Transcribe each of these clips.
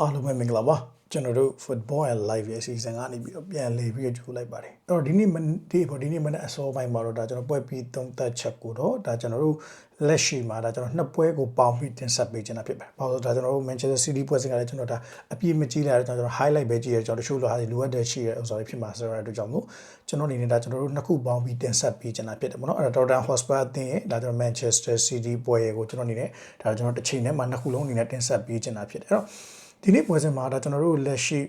အားလုံးပဲမင်္ဂလာပါကျွန်တော်တို့ football and live ရဲ့အစီအစဉ်ကနေပြီးတော့ပြန်လည်ပြီးတော့ကြိုလိုက်ပါတယ်အဲ့တော့ဒီနေ့မဒီပေါ့ဒီနေ့မနေ့အစောပိုင်းမှာတော့ဒါကျွန်တော်ပွဲပြီးသုံးသက်ချက်ကိုတော့ဒါကျွန်တော်တို့လက်ရှိမှာဒါကျွန်တော်နှစ်ပွဲကိုပေါင်းပြီးတင်ဆက်ပေးခြင်းတာဖြစ်ပါတယ်။ဘာလို့လဲဆိုတော့ဒါကျွန်တော်တို့ Manchester City ပွဲစဉ်ကလည်းကျွန်တော်ဒါအပြည့်မကြည့်လိုက်တော့ကျွန်တော် highlight ပဲကြည့်ရကျွန်တော်တချို့လိုဟာလိုအပ်တဲ့ရှိရဥစ္စာတွေဖြစ်မှာဆိုတော့အတွက်ကြောင့်မို့ကျွန်တော်အနေနဲ့ဒါကျွန်တော်တို့နှစ်ခုပေါင်းပြီးတင်ဆက်ပေးခြင်းတာဖြစ်တယ်ပေါ့နော်။အဲ့ဒါ Tottenham Hotspur အသင်းရဲ့ဒါကျွန်တော် Manchester City ပွဲကိုကျွန်တော်အနေနဲ့ဒါကျွန်တော်တစ်ချိန်နဲ့မှနှစ်ခုလုံးအနေနဲ့တင်ဆက်ပေးခြင်းတာဖြစ်တယ်။အဲ့တော့ ဒီနေ့ပွဲစဉ်မှာဒါကျွန်တော်တို့လက်ရှိ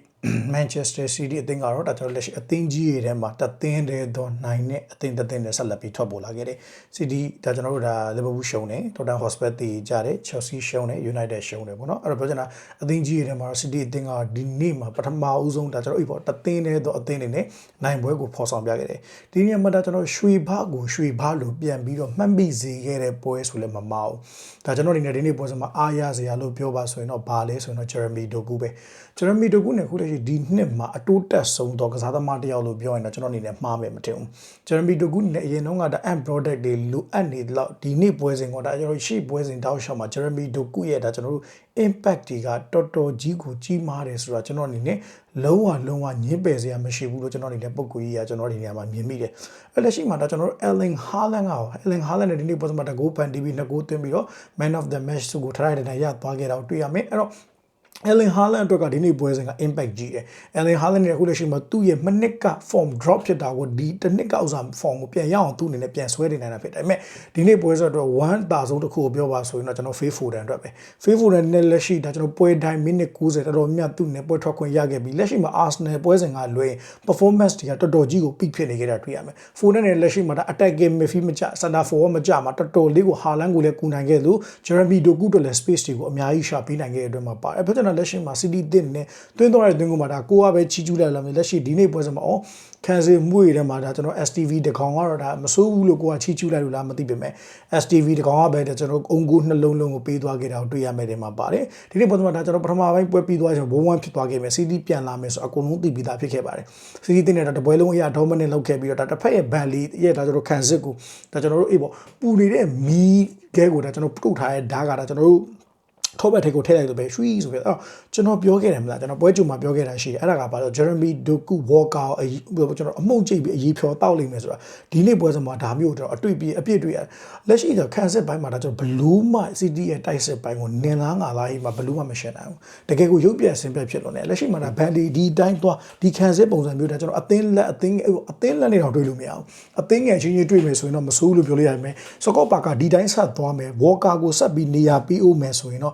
Manchester City အသင်းကတော့ဒါကျွန်တော်လက်ရှိအသင်းကြီးတွေထဲမှာတသင်းတဲ့တော့နိုင်တဲ့အသင်းတစ်သင်းနဲ့ဆက်လက်ပြီးထွက်ပေါ်လာခဲ့တယ်။ City ဒါကျွန်တော်တို့ဒါ Liverpool ရှုံးတယ် Tottenham Hotspur တည်ကြတယ် Chelsea ရှုံးတယ် United ရှုံးတယ်ပေါ့နော်အဲ့တော့ပြောချင်တာအသင်းကြီးတွေထဲမှာ City အသင်းကဒီနေ့မှာပထမဦးဆုံးဒါကျွန်တော်ဥပ္ပါတသင်းတဲ့တော့အသင်းတွေနဲ့နိုင်ပွဲကိုဖော်ဆောင်ပြခဲ့တယ်။ဒီနေ့မှာဒါကျွန်တော်ရွှေဘကိုရွှေဘလို့ပြန်ပြီးတော့မှတ်မိစေခဲ့တဲ့ပွဲဆိုလည်းမမအောင်။ဒါကျွန်တော်အနေနဲ့ဒီနေ့ပွဲစမှာအားရစရာလို့ပြောပါဆိုရင်တော့ဘာလဲဆိုရင်တော့ Jeremy Doku ပဲ။ Jeremy Doku နဲ့ခုတည်းဒီနှစ်မှာအတိုးတက်ဆုံးတော့ကစားသမားတစ်ယောက်လို့ပြောရင်တော့ကျွန်တော်အနေနဲ့မှားမယ်မထင်ဘူး။ Jeremy Doku နဲ့အရင်တုန်းကဒါ end product တွေလိုအပ်နေတော့ဒီနေ့ပွဲစဉ်ကဒါကျွန်တော်ရှေ့ပွဲစဉ်တောက်ရှောက်မှာ Jeremy Doku ရဲ့ဒါကျွန်တော်တို့ impact တွေကတော်တော်ကြီးကိုကြီးမားတယ်ဆိုတော့ကျွန်တော်အနေနဲ့လုံးဝလုံးဝညှင်းပယ်စရာမရှိဘူးလို့ကျွန်တော်အနေနဲ့ပုံကိုကြီးကကျွန်တော်ဒီနေရာမှာမြင်မိတယ်။အဲ့လက်ရှိမှာဒါကျွန်တော်တို့ Erling Haaland က Erling Haaland နဲ့ဒီနေ့ပွဲစဉ်မှာတကူဖန်တီးပြီးနှစ်ကူသွင်းပြီးတော့ Man of the Match ဆိုကိုထရိုက်တဲ့ရသွားခဲ့တာကိုတွေ့ရမယ်။အဲ့တော့ Ellen Haaland အတွက်ကဒီနေ့ပွဲစဉ်က impact ကြီးတယ်။ Ellen Haaland နဲ့အခုလက်ရှိမှာသူ့ရဲ့မနစ်က form drop ဖြစ်တာကိုဒီတစ်နှစ်ကဥစား form ကိုပြန်ရအောင်သူ့အနေနဲ့ပြန်ဆွဲနေနိုင်တာဖြစ်တယ်။ဒါပေမဲ့ဒီနေ့ပွဲစဉ်အတွက်1တာဆုံးတစ်ခုကိုပြောပါဆိုရင်တော့ကျွန်တော် Faith Foden အတွက်ပဲ။ Faith Foden နဲ့လက်ရှိဒါကျွန်တော်ပွဲတိုင်းမိနစ်90တော်တော်များသူ့နဲ့ပွဲထွက်ခွင့်ရခဲ့ပြီးလက်ရှိမှာ Arsenal ပွဲစဉ်ကလွှဲ performance တွေကတော်တော်ကြီးကို peak ဖြစ်နေကြတာတွေ့ရမယ်။ Foden နဲ့လက်ရှိမှာဒါ attacking midfield မကျ center forward မကျမှာတော်တော်လေးကို Haaland ကိုလည်းကူနိုင်ခဲ့လို့ Jeremy Doku တို့လည်း space တွေကိုအများကြီးရှာပေးနိုင်ခဲ့တဲ့အတွက်မှာပါတယ်။ဘာကြောင့်လဲလက်ရှိမှာ City တင်နဲ့တွင်းသွားတဲ့တွင်းကမှာဒါကိုကပဲချီးကျူးလိုက်လာမယ်လက်ရှိဒီနေ့ပွဲစမှာအော်ခံစီမှုတွေထဲမှာဒါကျွန်တော် STV တကောင်ကတော့ဒါမစိုးဘူးလို့ကိုကချီးကျူးလိုက်လို့လားမသိပေမဲ့ STV တကောင်ကပဲကျွန်တော်အုံကိုနှလုံးလုံးကိုပေးသွားခဲ့တာကိုတွေ့ရမယ်တဲ့မှာပါတယ်ဒီနေ့ပွဲစမှာဒါကျွန်တော်ပထမပိုင်းပွဲပြီးသွားချင်ဘုံဝမ်းဖြစ်သွားခဲ့မယ် CD ပြန်လာမယ်ဆိုအကုန်လုံးသိပြီးသားဖြစ်ခဲ့ပါတယ် CD တင်တဲ့တပွဲလုံးအရာဒေါမနစ်လောက်ခဲ့ပြီးတော့ဒါတစ်ဖက်ရဲ့ဘန်လီရဲ့ဒါကျွန်တော်ခံစစ်ကိုဒါကျွန်တော်တို့အေးပေါ့ပူနေတဲ့မီးခဲကိုဒါကျွန်တော်ပုတ်ထားတဲ့ဓာတ်ကဒါကျွန်တော်တို့ ထောဘက်ထိပ်ကိုထည့်လိုက်လို့ပဲရွှီဆိုပြီးတော့ကျွန်တော်ပြောခဲ့တယ်မလားကျွန်တော်ပွဲကြုံမှာပြောခဲ့တာရှိတယ်အဲ့ဒါကဘာလို့ Jeremy Doku Walker အကျွန်တော်အမှုန့်ကြိတ်ပြီးအရေးဖြောတောက်လိမ့်မယ်ဆိုတာဒီနေ့ပွဲစမှာဒါမျိုးတော့အတွေ့ပြီးအပြည့်တွေ့ရလက်ရှိတော့ခံစစ်ပိုင်းမှာဒါကျွန်တော်ဘလူးမှ CD ရဲ့တိုက်စစ်ပိုင်းကိုနင်လားငါလားဟိမှာဘလူးမှမရှင်းနိုင်ဘူးတကယ်ကိုရုပ်ပြဆင်ပြဖြစ်လို့ねလက်ရှိမှာဒါဘန်ဒီဒီတိုင်းသွားဒီခံစစ်ပုံစံမျိုးဒါကျွန်တော်အသင်းလက်အသင်းအသင်းလက်နေတော့တွေ့လို့မရဘူးအသင်းငယ်ချင်းချင်းတွေ့မယ်ဆိုရင်တော့မဆိုးလို့ပြောလို့ရမယ်စကော့ပါကဒီတိုင်းဆက်သွားမယ်ဝေါ်ကာကိုဆက်ပြီးနေရာပေးဦးမယ်ဆိုရင်တော့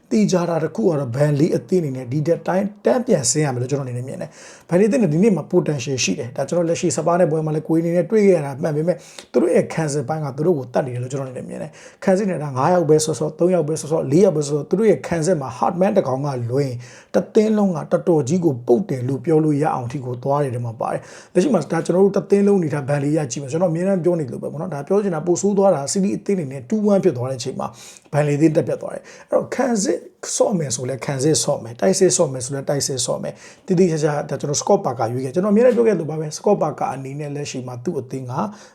တီကြတာတခုကတော့ဘန်လီအသင်းအနေနဲ့ဒီတိုင်းတန်းပြန်ဆင်းရမယ်လို့ကျွန်တော်အနေနဲ့မြင်တယ်ဘန်လီအသင်းကဒီနေ့မှာ potential ရှိတယ်ဒါကျွန်တော်လက်ရှိစပါးနဲ့ပွဲမှာလည်းကိုင်းနေနဲ့တွေ့ခဲ့ရတာမှန်ပေမဲ့သူတို့ရဲ့ခံစစ်ပိုင်းကသူတို့ကိုတတ်နေတယ်လို့ကျွန်တော်အနေနဲ့မြင်တယ်ခံစစ်နေတာ9ယောက်ပဲဆော့ဆော့3ယောက်ပဲဆော့ဆော့4ယောက်ပဲဆော့ဆော့သူတို့ရဲ့ခံစစ်မှာ hardman တကောင်ကလွင်တသင်းလုံးကတော်တော်ကြီးကိုပုတ်တယ်လို့ပြောလို့ရအောင်ထိကိုသွားတယ်ဒီမှာပါတယ်လက်ရှိမှာဒါကျွန်တော်တို့တသင်းလုံးနေတာဘန်လီရကြည့်မယ်ကျွန်တော်အမြဲတမ်းပြောနေလို့ပဲပေါ့နော်ဒါပြောချင်တာပိုဆိုးသွားတာစီလီအသင်းနေနဲ့2-1ဖြစ်သွားတဲ့အချိန်မှာဘန်လီသင်းတက်ပြတ်သွားတယ်အဲ့တော့ခံစစ်ဆော့မယ်ဆိုလဲခံစစ်ဆော့မယ်တိုက်စစ်ဆော့မယ်ဆိုလဲတိုက်စစ်ဆော့မယ်တိတိကျကျဒါကျွန်တော်စကော့ပါကာရွေးခဲ့ကျွန်တော်အမြဲတမ်းပြောခဲ့လို့ပါပဲစကော့ပါကာအနေနဲ့လက်ရှိမှာသူ့အသင်းက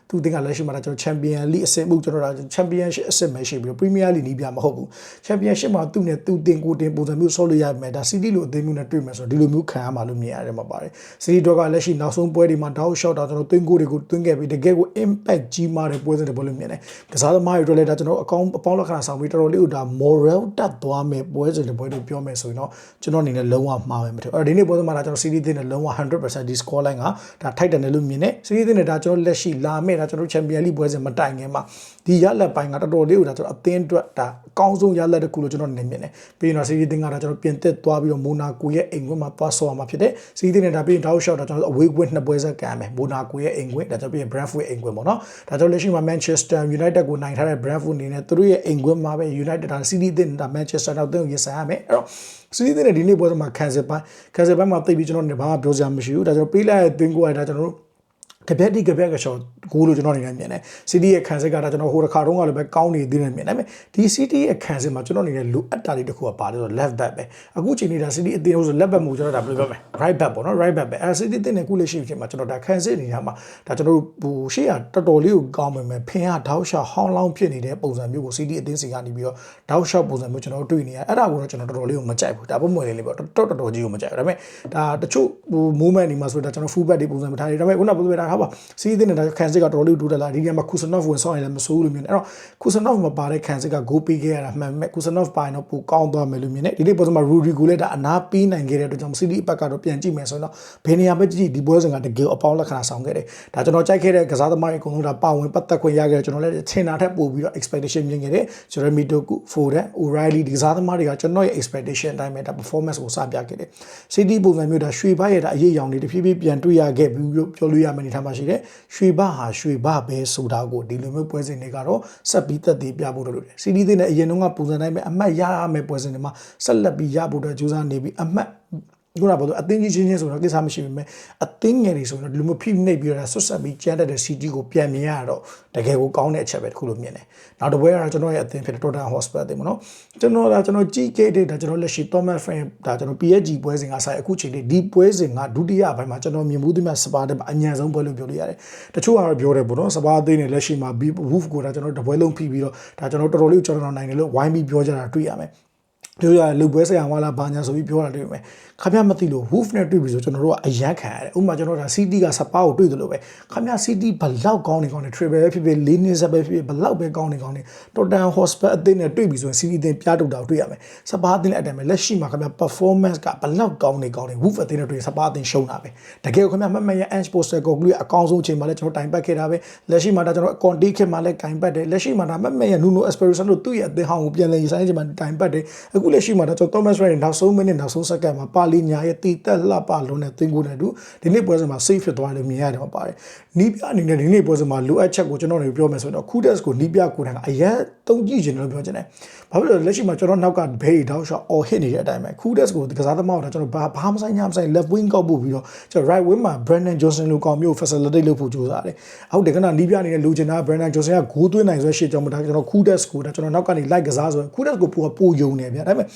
သူ့အသင်းကလက်ရှိမှာဒါကျွန်တော်ချန်ပီယံလိအဆင့်မှုကျွန်တော်ဒါချန်ပီယံရှစ်အဆင့်ပဲရှိပြီးတော့ပရီးမီးယားလိနီးပြမဟုတ်ဘူးချန်ပီယံရှစ်မှာသူ့နဲ့သူ့တင်ကိုတင်ပုံစံမျိုးဆော့လို့ရမယ်ဒါစီတီလိုအသင်းမျိုးနဲ့တွေ့မယ်ဆိုတော့ဒီလိုမျိုးခံရမှာလို့မြင်ရတယ်မှာပါတယ်စီတီတော့ကလက်ရှိနောက်ဆုံးပွဲတွေမှာတောက်ရှော့တာကျွန်တော်သွင်းကိုတွေကိုသွင်းခဲ့ပြီးတကယ်ကို impact ကြီးမားတဲ့ပွဲစဉ်တွေပေါ်လို့မြင်တယ်ကစားသမားတွေအတွက်လည်းဒါကျွန်တော်အကောင်းအပေါင်းလက္ခဏာဆောင်ပြီးတော်တော်လေးကိုဒါ moral တက်သွားမယ်ပွဲစဉ်တွေပွဲတွေပြောမယ်ဆိုရင်တော့ကျွန်တော်အနေနဲ့လုံးဝမှားမယ်မထင်အဲ့တော့ဒီနေ့ပွဲစဉ်မှာဒါကျွန်တော် series တွေနဲ့လုံးဝ100%ဒီ score line ကဒါထိုက်တယ်လို့မြင်တယ် series တွေနဲ့ဒါကျွန်တော်လက်ရှိလာမဲ့ဒါကျွန်တော် champion league ပွဲစဉ်မတိုင်ခင်မှာ ဒီရလက်ပိုင်းကတော်တော်လေးကိုဒါကျွန်တော်အသင်းအတွက်ဒါအကောင်းဆုံးရလက်တစ်ခုလို့ကျွန်တော်အနေနဲ့မြင်တယ်ပြီးရင်တော့ series တင်ကဒါကျွန်တော်ပြင်သက်သွားပြီးတော့မိုနာကိုရဲ့အိမ်ခွင်းမှာသွားဆော့ရမှာဖြစ်တယ် series တင်နဲ့ဒါပြီးရင်တောက်ရှော့ဒါကျွန်တော်အဝေးကွင်းနှစ်ပွဲဆက်ကန်မယ်မိုနာကိုရဲ့အိမ်ခွင်းဒါကျွန်တော်ပြီးရင် Brentford အိမ်ခွင်းပေါ့နော်ဒါကျွန်တော်လက်ရှိမှာ Manchester United ကိုနိုင်ထားတဲ့ Brentford အနေနဲ့သူတို့ရဲ့အိမ်ခွင်းမှာပဲ United ဒါ series တင်ဒါ Manchester နောက်တင်ရင်ဆိုင်ရမယ်အဲ့တော့စီးတဲ့ဒီနေ့ပွဲမှာခံစစ်ပိုင်းခံစစ်ပိုင်းမှာတိတ်ပြီးကျွန်တော်နေဘာမှပြောစရာမရှိဘူးဒါကျွန်တော်ပေးလိုက်တဲ့သွင်းကိုရတာကျွန်တော်တို့ ကပြက်တိကပြက်ကရှော့ကိုလို့ကျွန်တော်အနေနဲ့မြင်တယ်။ CD ရဲ့ခံစစ်ကဒါကျွန်တော်ဟိုတစ်ခါတုန်းကလည်းပဲကောင်းနေသေးတယ်မြင်တယ်။ဒါပေမဲ့ဒီ CD ရဲ့ခံစစ်မှာကျွန်တော်အနေနဲ့လိုအပ်တာတွေတခုကပါတယ်ဆိုတော့ left back ပဲ။အခုချိန်နေတာ CD အတင်းလို့ဆို left back မူကျွန်တော်ဒါဘယ်လိုပြောမလဲ right back ပေါ့နော် right back ပဲ။အဲ CD တင်းနေခုလေးရှိချိန်မှာကျွန်တော်ဒါခံစစ်နေတာမှာဒါကျွန်တော်တို့ဟိုရှေ့ကတော်တော်လေးကိုကောင်းပေမဲ့ဖင်ကတောက်လျှောက်ဟောင်းလောင်းဖြစ်နေတဲ့ပုံစံမျိုးကို CD အတင်းစီကနေပြီးတော့တောက်လျှောက်ပုံစံမျိုးကျွန်တော်တို့တွေ့နေရအဲ့ဒါကိုတော့ကျွန်တော်တော်တော်လေးကိုမကြိုက်ဘူး။ဒါပုံမှန်လေးလေးပေါ့တော်တော်တော်ကြီးကိုမကြိုက်ဘူး။ဒါပေမဲ့ဒါတချို့ဟို movement တွေမှာဆိုတော့ကျွန်တော် full back တွေပုံစံမထားတယ်။ဒါပေမဲ့ခုနကပြောပြတာဟာပါ CD တင်းနေတာခံစစ်ကတော်တော်လေးဒူတယ်လာဒီကမှာ Kusanov ဝင်ဆောင်ရင်လည်းမစိုးလို့မြင်တယ်။အဲ့တော့ Kusanov မပါတဲ့ခံစစ်က goal ပေးခဲ့ရတာမှန်မဲ့ Kusanov ပါရင်တော့ပိုကောင်းသွားမယ်လို့မြင်တယ်။ဒီနေ့ပုံစံမှာ Rudy ကိုလည်းဒါအနာပေးနိုင်ခဲ့တဲ့အတွက်ကြောင့် CD အပတ်ကတော့ပြန်ကြည့်မယ်ဆိုရင်တော့ဘယ်နေရာပဲကြည့်ကြည့်ဒီပွဲစဉ်ကတကယ်အပေါင်းလက္ခဏာဆောင်ခဲ့တယ်။ဒါကျွန်တော်ကြိုက်ခဲ့တဲ့ကစားသမားတွေအကုန်လုံးဒါပါဝင်ပတ်သက်ခွင့်ရခဲ့တယ်ကျွန်တော်လည်းထင်တာထက်ပိုပြီးတော့ expectation မြင်ခဲ့တယ်။ Jeremy Doku, Foden, O'Reilly ဒီကစားသမားတွေကကျွန်တော်ရဲ့ expectation အတိုင်းပဲဒါ performance ကိုစပြခဲ့တယ်။ CD ပုံစံမျိုးဒါရွှေဘရဲ့ဒါအရေးရောင်တွေတဖြည်းဖြည်းပြန်တွေ့ရခဲ့ပြီးလို့ပြောလို့ရမယ်အနေထားမှာရှိတယ်။ရွှေဘဟာရွှေဘပဲဆိုတာကိုဒီလိုမျိုးပွဲစဉ်တွေကတော့ဆက်ပြီးသက်သေပြဖို့လုပ်တယ်။ CD တွေနဲ့အရင်တုန်းကပုံစံတိုင်းပဲအမှတ်ရရမယ်ပွဲစဉ်တွေမှာဆက်လက်ပြီးရဖို့အတွက်ကြိုးစားနေပြီးအမှတ် ခုနကပြောအတင်းကြီးချင်းချင်းဆိုတော့ကိစ္စမရှိပေမဲ့အတင်းငယ်တွေဆိုတော့ဒီလိုမျိုးဖိနှိပ်ပြီးတော့ဆွတ်ဆက်ပြီးကျန်းတဲ့ CG ကိုပြန်မြင်ရတော့တကယ်ကိုကောင်းတဲ့အချက်ပဲတခုလို့မြင်တယ်။နောက်တစ်ပွဲကတော့ကျွန်တော်ရဲ့အတင်းဖြစ်တဲ့ Tottenham Hotspur တင်ပေါ့နော်။ကျွန်တော်ကကျွန်တော်ကြည့်ခဲ့တဲ့ဒါကျွန်တော်လက်ရှိ Thomas Frank ဒါကျွန်တော် PSG ပွဲစဉ်ကဆိုင်အခုချိန်လေးဒီပွဲစဉ်ကဒုတိယပိုင်းမှာကျွန်တော်မြင်မှုသမျှစပါတဲ့အញ្ញံဆုံးပွဲလို့ပြောလို့ရတယ်။တချို့ကတော့ပြောတယ်ပေါ့နော်စပါသိနေလက်ရှိမှာ Wolf ကိုဒါကျွန်တော်တပွဲလုံးဖိပြီးတော့ဒါကျွန်တော်တော်တော်လေးကျွန်တော်နိုင်တယ်လို့ဝိုင်းပြီးပြောကြတာတွေ့ရမယ်။ ပြောရလူပွဲဆရာမလားဘာညာဆိုပြီးပြောတာတွေ့မယ်ခမရမသိလို့ hoof နဲ့တွေ့ပြီဆိုကျွန်တော်တို့ကအရန်ခံရတယ်ဥပမာကျွန်တော်ဒါ CT ကစပါကိုတွေ့တယ်လို့ပဲခမရ CT ဘလောက်ကောင်းနေကောင်းနေ triple ပဲဖြစ်ဖြစ်လေးနှစ်ဆက်ပဲဖြစ်ဖြစ်ဘလောက်ပဲကောင်းနေကောင်းနေ total hospital အသင်းနဲ့တွေ့ပြီဆိုရင် CT အသင်းပြတုတ်တာကိုတွေ့ရမယ်စပါအသင်းနဲ့အတိုင်းပဲလက်ရှိမှာခမရ performance ကဘလောက်ကောင်းနေကောင်းနေ hoof အသင်းနဲ့တွေ့စပါအသင်းရှုံးတာပဲတကယ်ခမရမမရ ange poster ကိုကလေးအကောင်းဆုံးချိန်မှာလဲကျွန်တော်တိုင်ပတ်ခဲ့တာပဲလက်ရှိမှာဒါကျွန်တော် conti ခေတ်မှာလဲတိုင်ပတ်တယ်လက်ရှိမှာဒါမမရ Nuno Espirito Santo သူ့ရဲ့အသင်းဟောင်းကိုပြန်လဲရင်ဆိုင်ချိန်မှာတိုင်ပတ်တယ်အခုလက်ရှိမှာဒါကျွန်တော် Thomas Frank နောက်ဆုံးမိနစ်နောက်ဆုံးစက္ကန့်မှာပါလီညာရဲ့တီတက်လှပလုံးနဲ့သင်ကိုနဲ့တူဒီနေ့ပွဲစဉ်မှာ safe ဖြစ်သွားတယ်မြင်ရတယ်မှာပါတယ်နီးပြအနေနဲ့ဒီနေ့ပွဲစဉ်မှာလိုအပ်ချက်ကိုကျွန်တော်တို့ပြောမယ်ဆိုတော့ Kudas ကိုနီးပြကိုယ်တိုင်ကအရင်တုံးကြည့်ချင်တယ်လို့ပြောချင်တယ်ဘာဖြစ်လို့လဲလက်ရှိမှာကျွန်တော်နောက်ကဘဲရီတောက်ရှော့ all hit နေတဲ့အတိုင်းပဲ Kudas ကိုကစားသမားတော့ကျွန်တော်ဘာဘာမဆိုင်ညာမဆိုင် left wing ကောက်ပို့ပြီးတော့ကျွန်တော် right wing မှာ Brandon Johnson လိုကောင်မျိုး facilitate လုပ်ဖို့ကြိုးစားတယ်ဟုတ်တယ်ခဏနီးပြအနေနဲ့လိုချင်တာ Brandon Johnson ကဂိုးသွင်းနိုင်ဆိုရှေ့ကြောင့်မဒါကျွန်တော် Kudas ကိုဒါကျွန်တော်နောက်ကနေ like ကစားဆိုရင် Kudas ကိုပို့ပို့ယုံနေဗျာဒါပေမဲ့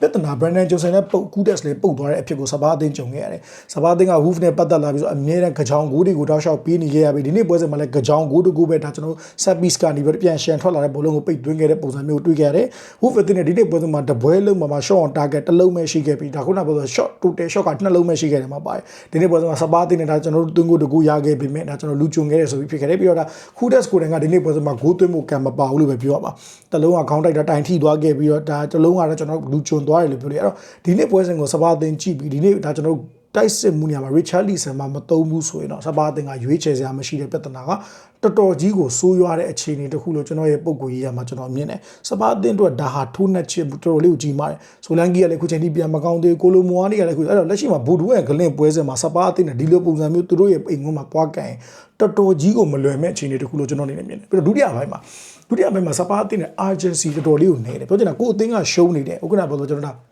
ပြဿနာ Brandon Johnson နဲ့ပုတ် Kudas လေးပုတ်သွားတဲ့အဖြစ်ကိုစပါးအသင်းကြုံခဲ့ရတယ်စပါးအသင်းက Wolf နဲ့ပတ်သက်လာပြီးဆိုအမြဲတမ်းကြောင်ဂိုးတွေကိုတောက်လျှောက်ပေးနေခဲ့ရပြီဒီနေ့ပွဲစဉ်မှာလည်းကြောင်ဂိုးတကူပဲဒါကျွန်တော် set piece ကနေပြီးပြန်ရှန်ထွက်လာတဲ့ဘောလုံးကိုပိတ်သွင်းခဲ့တဲ့ပုံစံမျိုးတွေ့ခဲ့ရတယ် Wolf အသင်းနဲ့ဒီနေ့ပွဲစဉ်မှာတပွဲလုံးမှာ shot on target တစ်လုံးပဲရှိခဲ့ပြီးဒါခုနကပြောဆို shot total shot ကနှစ်လုံးပဲရှိခဲ့တယ်မှာပါတယ်ဒီနေ့ပွဲစဉ်မှာစပါးအသင်းနဲ့ဒါကျွန်တော်တို့သွင်းကိုတကူရခဲ့ပြီးမြဲဒါကျွန်တော်လူကျွံခဲ့တယ်ဆိုပြီးဖြစ်ခဲ့တယ်ပြီးတော့ဒါ Hudas ကိုယ်တိုင်ကဒီနေ့ပွဲစဉ်မှာဂိုးသွင်းဖို့ကံမပါဘူးလို့ပဲပြောရပါတလုံးကခေါင်းတိုက်တာတိုင်ထိသွားခဲ့ပြီးတော့ဒါတလုံးကတော့ကျွန်တော်လူကျွံသွားတယ်လို့ပြောလို့အဲ့တော့ဒီနေ့ပွဲစဉ်ကိုစပါးအသင်းကြည့်ပြီးဒီနေ့ဒါကျွန်တော်တိုက်စစ်မှုနေရာမှာ Richard Leeson မှာမသုံးဘူးဆိုရင်တော့စပါးအသင်းကရွေးချယ်စရာမရှိတဲ့ပြဿနာက တော်တော်ကြီးကိုစိုးရွားတဲ့အခြေအနေတစ်ခုလို့ကျွန်တော်ရဲ့ပုံကိုရေးရမှာကျွန်တော်မြင်တယ်စပါးအသင်းတို့ဒါဟာထိုးနှက်ချစ်တော်တော်လေးကိုကြီးမားတယ်ဆိုလန်ကီကလည်းခုချိန်ထိပြန်မကောင်းသေးကိုလိုမွားနီကလည်းခုအဲ့တော့လက်ရှိမှာဘူဒူရဲ့ဂလင့်ပွဲစဉ်မှာစပါးအသင်းနဲ့ဒီလိုပုံစံမျိုးသူတို့ရဲ့အိမ်ငုံမှာပွားကန်တော်တော်ကြီးကိုမလွယ်မဲ့အခြေအနေတစ်ခုလို့ကျွန်တော်အနေနဲ့မြင်တယ်ပြီးတော့ဒုတိယပိုင်းမှာဒုတိယပိုင်းမှာစပါးအသင်းနဲ့ urgency တော်တော်လေးကိုနေတယ်ပြောချင်တာကိုအသင်းကရှုံးနေတယ်ဥက္ကဋ္ဌပြောလို့ကျွန်တော်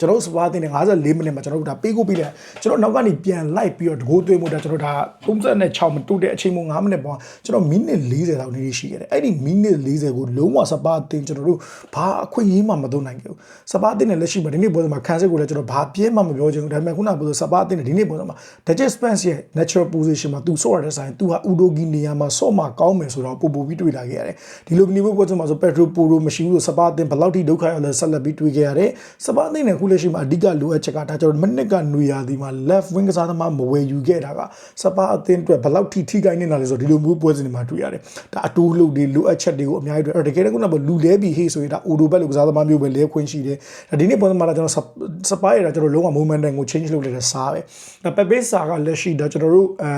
ကျွန်တော်စပါးတင်နေ54မိနစ်မှာကျွန်တော်တို့ဒါပေးကိုပေးလိုက်ကျွန်တော်နောက်ကနေပြန်လိုက်ပြီးတော့တကိုးသွင်းမှုဒါကျွန်တော်ဒါ36မတူတဲ့အချိန်မှ9မိနစ်ပေါ့ကျွန်တော်မိနစ်40လောက်နေရှိခဲ့တယ်အဲ့ဒီမိနစ်40ကိုလုံးဝစပါးတင်ကျွန်တော်တို့ဘာအခွင့်အရေးမှမသုံးနိုင်ခဲ့ဘူးစပါးတင်နဲ့လက်ရှိမှာဒီနေ့ပွဲမှာခံစစ်ကိုလည်းကျွန်တော်ဘာပြင်းမှမပြောချင်ဘူးဒါပေမဲ့ခုနကပြောစပါးတင်နဲ့ဒီနေ့ပွဲမှာ Dutch Spence ရဲ့ natural position မှာသူဆော့ရတဲ့ဆိုင်သူဟာဥဒိုဂီနေရာမှာဆော့မှာကောင်းမယ်ဆိုတော့ပို့ပို့ပြီးတွေ့လာခဲ့ရတယ်ဒီလိုမျိုးပွဲမှာဆို Pedro Porro မရှိဘူးဆိုစပါးတင်ဘယ်လောက်ထိဒုက္ခရောက်လဲဆက်လက်ပြီးတွေ့ခဲ့ရတယ်စပါးတင်နဲ့ခုလက်ရှိမှာအဓိကလိုအပ်ချက်ကဒါကျွန်တော်မနစ်ကနွေရာသီမှာ left wing ကစားသမားမဝယ်ယူခဲ့တာကစပါအသင်းအတွက်ဘယ်လောက်ထိထိခိုက်နေတာလဲဆိုတော့ဒီလိုမျိုးပွဲစဉ်တွေမှာတွေ့ရတယ်ဒါအတိုးလုပ်တွေလိုအပ်ချက်တွေကိုအများကြီးတွေ့အဲ့တကယ်တကယ်ကလူလဲပြီးဟေးဆိုရင်ဒါအိုဒိုဘက်လိုကစားသမားမျိုးပဲလဲခွင့်ရှိတယ်ဒါဒီနေ့ပွဲမှာကျွန်တော်စပါရတာကျွန်တော်လုံးဝ momentum ကို change လုပ်လိုက်တဲ့စားပဲဒါပပေစာကလက်ရှိဒါကျွန်တော်တို့အဲ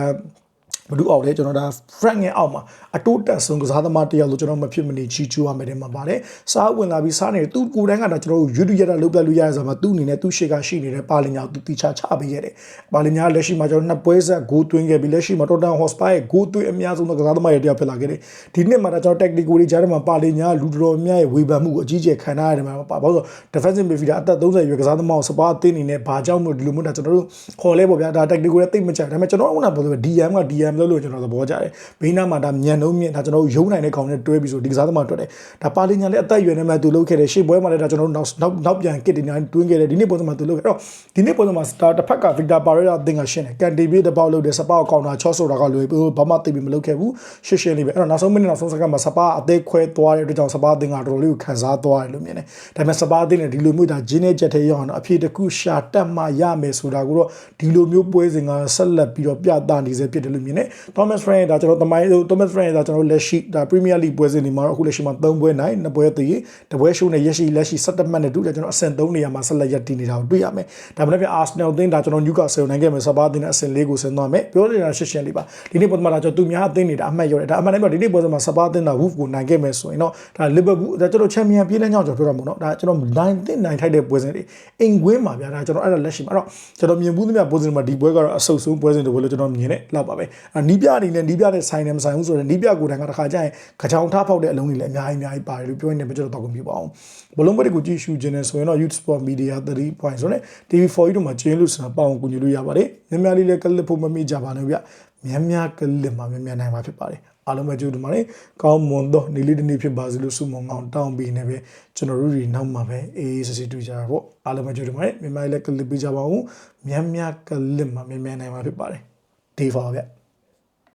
ဘဒူအောက်လဲကျွန်တော်ဒါ Frank ရဲ့အောက်မှာအတိုးတက်ဆုံးကစားသမားတယောက်လို့ကျွန်တော်မဖြစ်မနေချီချူရမယ်တဲ့မှာပါတယ်စားဝင်လာပြီးစားနေသူကိုယ်တိုင်ကဒါကျွန်တော်တို့ YouTube ရတာလုပ်ပြလို့ရရဆိုမှာသူ့အနေနဲ့သူ့ရှေ့ကရှိနေတဲ့ပါလင်ညာသူတီချာချပေးခဲ့တယ်ပါလင်ညာလက်ရှိမှာကျွန်တော်နှစ်ပွဲဆက်ဂိုးသွင်းခဲ့ပြီးလက်ရှိမှာ Tottenham Hotspur ရဲ့ဂိုးသွင်းအများဆုံးသောကစားသမားရဲ့တယောက်ဖြစ်လာခဲ့တယ်ဒီနှစ်မှာဒါကျွန်တော် technical တွေကြားထဲမှာပါလင်ညာလူတော်များရဲ့ဝေဖန်မှုကိုအကြီးကျယ်ခံထားရတယ်မှာပါဘာလို့ဆို defensive midfielder အသက်30ရွယ်ကစားသမားကိုစပါအသင်းအနေနဲ့ဘာကြောင့်မို့ဒီလိုမျိုးဒါကျွန်တော်တို့ခေါ်လဲပေါ့ဗျာဒါ technical တွေတိတ်မကြိုက်ဒါပေမဲ့ကျွန်တော်ကခုနပြောလို့ DM က DM လို့လို့ကျွန်တော်သဘောကျတယ်ဘေးနားမှာဒါမြန်လုံးမြင့်ဒါကျွန်တော်တို့ယုံနိုင်တဲ့ကောင်နဲ့တွဲပြီးဆိုဒီကစားသမားတွက်တယ်ဒါပါလင်ညာလည်းအသက်အရွယ်နဲ့မှသူလုပ်ခဲ့တယ်ရှေ့ပွဲမှာလည်းဒါကျွန်တော်တို့နောက်နောက်နောက်ပြန်ကစ်တင်ညာတွင်းခဲ့တယ်ဒီနေ့ပွဲမှာသူလုပ်ခဲ့တော့ဒီနေ့ပွဲမှာစတာတစ်ဖက်က Victor Pereira အသင်ကရှင်းတယ်ကန်တီဘီတပေါက်လုပ်တယ်စပါးကောင်တာချော့ဆိုတာကလွယ်ပြီးဘာမှသိပြီးမလုပ်ခဲ့ဘူးရှင်းရှင်းလေးပဲအဲ့တော့နောက်ဆုံးမိနစ်နောက်ဆုံးစက္ကန့်မှာစပါးအသေးခွဲသွားတဲ့အတွက်ကြောင့်စပါးအသင်ကတော်တော်လေးကိုခံစားသွားတယ်လို့မြင်တယ်ဒါပေမဲ့စပါးအသင်နဲ့ဒီလိုမျိုးဒါဂျင်းနဲ့ချက်ထဲရောက်အောင်တော့အဖြေတစ်ခုရှာတက်မှရမယ်ဆိုတာကိုတော့ဒီလိုမျိုးပွဲစဉ်ကဆက်လက်ပြီးတော့ပြသနေစေဖြစ်တယ်လို့မြင်တယ် Thomas Frank ဒါကျွန်တော်တမိုင်း Thomas Frank ဒါကျွန်တော်လက်ရှိဒါ Premier League ပွဲစဉ်ဒီမှာတော့အခုလက်ရှိမှာ3ပွဲနိုင်2ပွဲတည်တပွဲရှုံးနဲ့ရက်ရှိလက်ရှိ17မှတ်နဲ့တူတယ်ကျွန်တော်အဆင့်3နေရာမှာဆက်လက်ရပ်တည်နေတာကိုတွေ့ရမယ်ဒါမှမဟုတ် Arsenal အသင်းဒါကျွန်တော် Newcastle နိုင်ခဲ့မယ်စပါးအသင်းနဲ့အဆင့်4ကိုဆင်းသွားမယ်ပြောနေတာရှင်းရှင်းလေးပါဒီနေ့ပုံမှန်ဒါကျွန်တော်သူများအသင်းနေတာအမှတ်ရောက်တယ်ဒါအမှန်တမ်းပြောဒီနေ့ပွဲစဉ်မှာစပါးအသင်းဒါ Wolf ကိုနိုင်ခဲ့မယ်ဆိုရင်တော့ဒါ Liverpool ဒါကျွန်တော် Champion ပြေးလမ်းကြောင်းကျွန်တော်ပြောတာမဟုတ်တော့ဒါကျွန်တော်နိုင်သင့်နိုင်ထိုက်တဲ့ပွဲစဉ်တွေအိမ်ကွင်းမှာဗျာဒါကျွန်တော်အဲ့ဒါလက်ရှိမှာအဲ့တော့ကျွန်တော်မြင်ဘူးသမျှပွဲစဉ်တွေမှာဒီပွဲကတော့အဆုတ်ဆုံးပွဲစဉ်တွေလို့ကျွန်တော်မြင်တယ်လောက်ပါပဲအနီးပြအနေနဲ့နီးပြတဲ့ဆိုင်တယ်မဆိုင်ဘူးဆိုတော့နီးပြကိုယ်တိုင်ကတစ်ခါကျရင်ခချောင်ထားဖောက်တဲ့အလုံးတွေလည်းအများကြီးအများကြီးပါတယ်လို့ပြောနေတယ်ကျွန်တော်တော့ကုန်ပြပါအောင်ဘလုံးပွဲတွေကိုကြည့်ရှုခြင်းနဲ့ဆိုရင်တော့ Youth Sport Media 3 point ဆိုတော့ TV4 တို့မှာကျင်းလို့ဆိုတာပေါအောင်ကူညီလို့ရပါတယ်များများလေးလည်းကလစ်ဖို့မမိကြပါနဲ့ဗျများများကလစ်မှာများများနိုင်မှာဖြစ်ပါတယ်အားလုံးပဲကြိုးတူပါတယ်ကောင်းမွန်သောနေ့လေးတစ်နေ့ဖြစ်ပါစေလို့ဆုမွန်ကောင်းတောင်းပေးနေပဲကျွန်တော်တို့ဒီနောက်မှာပဲအေးအေးဆေးဆေးတွေ့ကြတာပေါ့အားလုံးပဲကြိုးတူပါတယ်မြန်မာလေးလည်းကလစ်ပေးကြပါဦးများများကလစ်မှာများများနိုင်မှာဖြစ်ပါတယ်ဒီပါဗျ